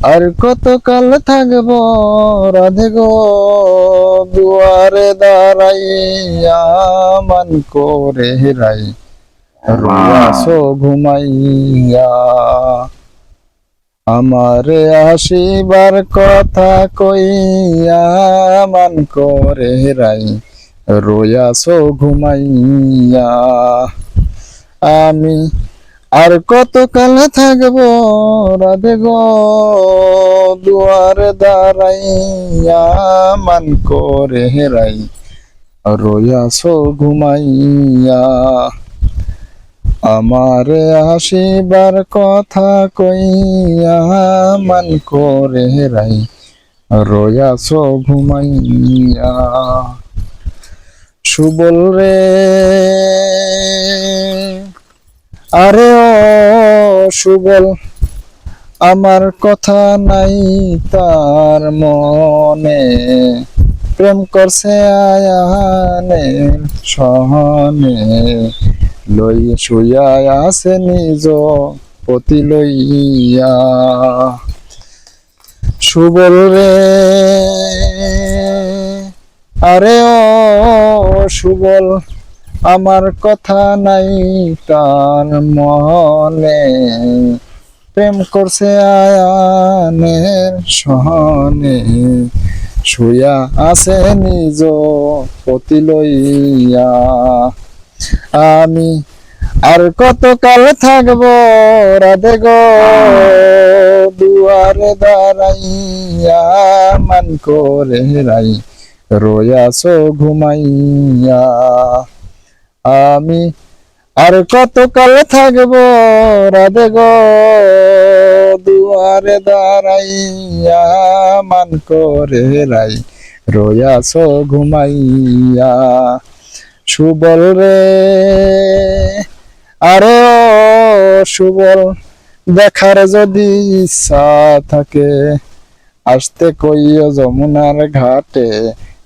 আর কতকাল থাকব রাধে গো দুয়ারে দাঁড়াইয়া মান করে রাই রুয়াসো ঘুমাইয়া। আমারে আসিবার কথা কইয়া মান করে রাই রোয়াসো ঘুমাইয়া। আমি আর কত কতকাল থাকব রাধে গো? দুয়ারে দাঁড়াইয়া মান করে হেরাই রোয়াসো ঘুমাইয়া। আমারে আসিবার কথা কইয়া মান করে হেরাই রোয়াসো ঘুমাইয়া। সুবল রে, আরে সুবল। আমার কথা নাই তার মনে। প্রেম করছে আয়ানে, সহনে। লই শুয়া আছে নিজ পতি লইয়া। সুবল রে, আরে ও সুবল। আমার কথা নাই তার মনে প্রেম করছে আয়ানের সহনে। শুয়া আছে নিজ পতি লইয়া। আমি আর কতকাল থাকব রাধে গো? দুয়ারে দাঁড়াইয়া মান করে রাই। রোয়াসো ঘুমাইয়া। আমি আর কতকাল থাকব রাধে গো? দুয়ারে দাঁড়াইয়া মান করে রাই রোয়াসো ঘুমাইয়া। সুবল রে, আরে ও সুবল দেখার যদি ইচ্ছা থাকে, আসতে কইও যমুনার ঘাটে।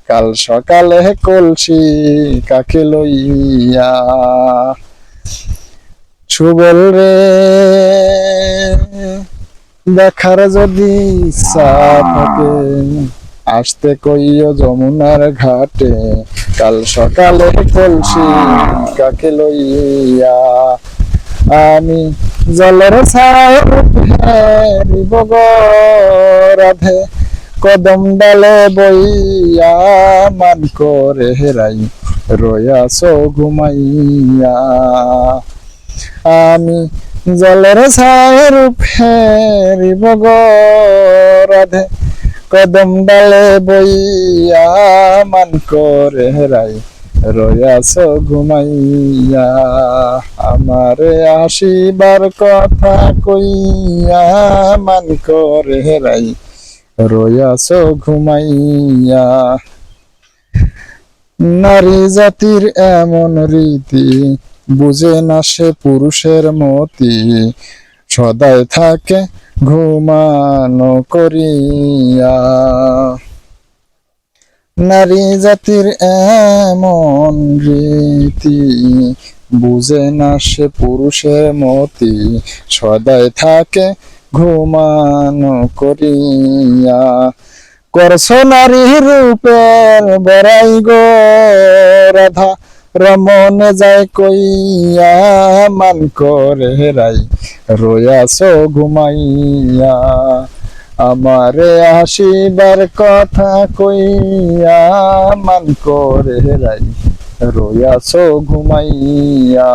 কাল সকালে কলসি কাকে লইয়া? সুবল রে, দেখার যদি থাকে, আসতে কইও যমুনার ঘাটে। কাল সকালে কলসি কাকে লইয়া? আমি জলের ছাইব রাধে। কদম ডালে বইয়া মান করে হেরাই রয়াস ঘুমাইয়া। আমি জলের ছায়ের ফেরিব রাধে, কদম ডালে বইয়া মান করে হেরাই রয়াস ঘুমাইয়া। আমারে আসিবার কথা কইয়া মান করে হেরাই রয়াস ঘুমাইয়া। নারী জাতির এমন রীতি, বুঝে না সে পুরুষের মতি। সদাই থাকে ঘুমানো করিয়া। নারী জাতির এমন রীতি, বুঝে না সে পুরুষের মতি। সদাই থাকে ঘুমানো করিয়া করছ নারী রূপের বড়াই গো রাধা রমন যায় কইয়া মান করে রাই রয়াস ঘুমাইয়া। আমারে আসিবার কথা কইয়া মান করে রাই রয়াস ঘুমাইয়া।